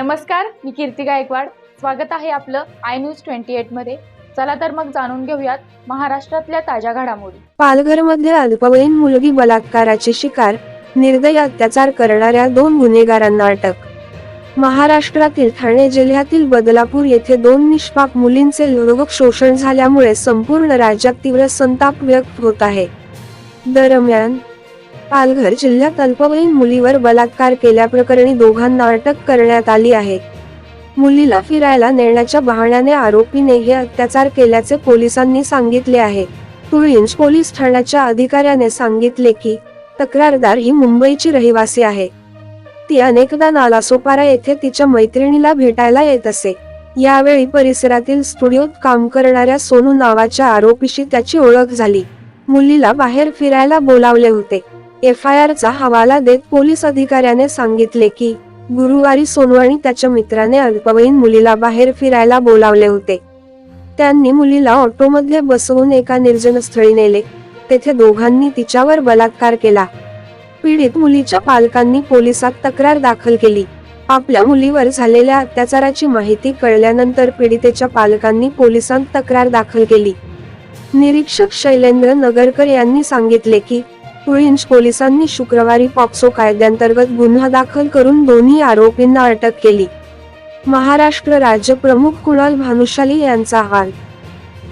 नमस्कार मी कीर्ती गायकवाड. स्वागत आहे आपलं आय न्यूज ट्वेंटी एटमध्ये. चला तर मग जाणून घेऊयात महाराष्ट्रातल्या ताज्या घडामोडी. पालघरमध्ये अल्पवयीन मुलगी बलात्काराची शिकार निर्दय अत्याचार करणाऱ्या दोन गुन्हेगारांना अटक. महाराष्ट्रातील ठाणे जिल्ह्यातील बदलापूर येथे दोन निष्पाप मुलींचे लुडवक शोषण झाल्यामुळे संपूर्ण राज्यात तीव्र संताप व्यक्त होत आहे. दरम्यान पालघर जिल्ह्यात अल्पवयीन मुलीवर बलात्कार केल्याप्रकरणी दोघांना अटक करण्यात आली आहे. मुलीला फिरायला नेण्याच्या बहाण्याने आरोपीने हे अत्याचार केल्याचे पोलिसांनी सांगितले आहे. तुळींज पोलीस ठाण्याच्या अधिकाऱ्याने सांगितले की तक्रारदार ही मुंबईची रहिवासी आहे. ती अनेकदा नालासोपारा येथे तिच्या मैत्रिणीला भेटायला येत असे. यावेळी परिसरातील स्टुडिओत काम करणाऱ्या सोनू नावाच्या आरोपीशी त्याची ओळख झाली. मुलीला बाहेर फिरायला बोलावले होते. एफ आय आरचा हवाला देत पोलीस अधिकाऱ्याने सांगितले की गुरुवारी सोनवणी त्याच्या मित्राने अल्पवयीन मुलीला बाहेर फिरायला बोलावले होते. त्यांनी मुलीला ऑटोमध्ये बसवून एका निर्जन स्थळी नेले. तेथे दोघांनी तिच्यावर बलात्कार केला. पीडित मुलीच्या पालकांनी पोलिसात तक्रार दाखल केली. आपल्या मुलीवर झालेल्या अत्याचाराची माहिती कळल्यानंतर पीडितेच्या पालकांनी पोलिसांत तक्रार दाखल केली. निरीक्षक शैलेंद्र नगरकर यांनी सांगितले की तुळींज पोलिसांनी शुक्रवारी पॉक्सो कायद्यांतर्गत गुन्हा दाखल करून दोन्ही आरोपींना अटक केली. महाराष्ट्र राज्य प्रमुख कुणाल भानुशाली यांचा हाल